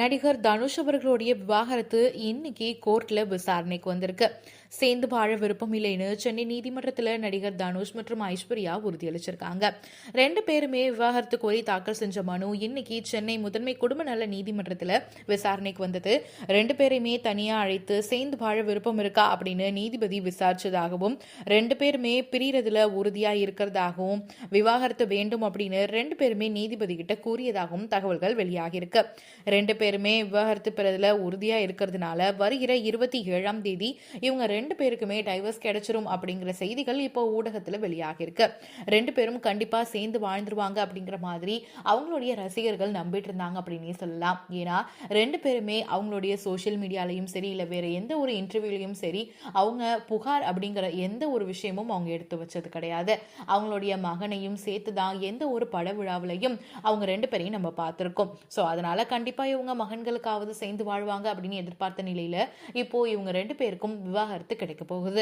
நடிகர் தனுஷ் அவர்களுடைய விவாகரத்து இன்னைக்கு கோர்ட்ல விசாரணைக்கு வந்திருக்கு. சேர்ந்து வாழ விருப்பம் இல்லைன்னு சென்னை நீதிமன்றத்தில் நடிகர் தனுஷ் மற்றும் ஐஸ்வர்யா உறுதியளிச்சிருக்காங்க. ரெண்டு பேருமே விவாகரத்து கோரி தாக்கல் செஞ்ச மனு இன்னைக்கு சென்னை முதன்மை குடும்ப நல நீதிமன்றத்தில் விசாரணைக்கு வந்தது. ரெண்டு பேரையுமே தனியா அழைத்து சேர்ந்து வாழ விருப்பம் இருக்கா அப்படின்னு நீதிபதி விசாரிச்சதாகவும் ரெண்டு பேருமே பிரியறதுல உறுதியா இருக்கிறதாகவும் விவாகரத்து வேண்டும் அப்படின்னு ரெண்டு பேருமே நீதிபதி கிட்ட கூறியதாகவும் தகவல்கள் வெளியாகியிருக்கு. ரெண்டு பேருமே விவாகரத்து பெறதுல உறுதியா இருக்கிறதுனால வருகிற இருபத்தி ஏழாம் தேதி இவங்க ரெண்டு பேருக்குமே டைவர்ஸ் கிடைச்சிரும் அப்படிங்கிற செய்திகள் இப்போ ஊடகத்துல வெளியாகி இருக்கு ரெண்டு பேரும் கண்டிப்பா சேர்ந்து வாழ்ந்துருவாங்க அப்படிங்கிற மாதிரி அவங்களுடைய ரசிகர்கள் நம்பிட்டு இருந்தாங்க அப்படின்னே சொல்லலாம். ஏன்னா ரெண்டு பேருமே அவங்களுடைய சோசியல் மீடியாலையும் சரி இல்லை வேற எந்த ஒரு இன்டர்வியூலையும் சரி அவங்க புகார் அப்படிங்கிற எந்த ஒரு விஷயமும் அவங்க எடுத்து வச்சது கிடையாது. அவங்களுடைய மகனையும் சேர்த்து தான் எந்த ஒரு பட விழாவிலையும் அவங்க ரெண்டு பேரையும் நம்ம பார்த்துருக்கோம். ஸோ அதனால கண்டிப்பா இவங்க மகன்களுக்காவது சேர்ந்து வாழ்வாங்க அப்படின்னு எதிர்பார்த்த நிலையில இப்போ இவங்க ரெண்டு பேருக்கும் விவாகரத்து கிடைக்க போகுது.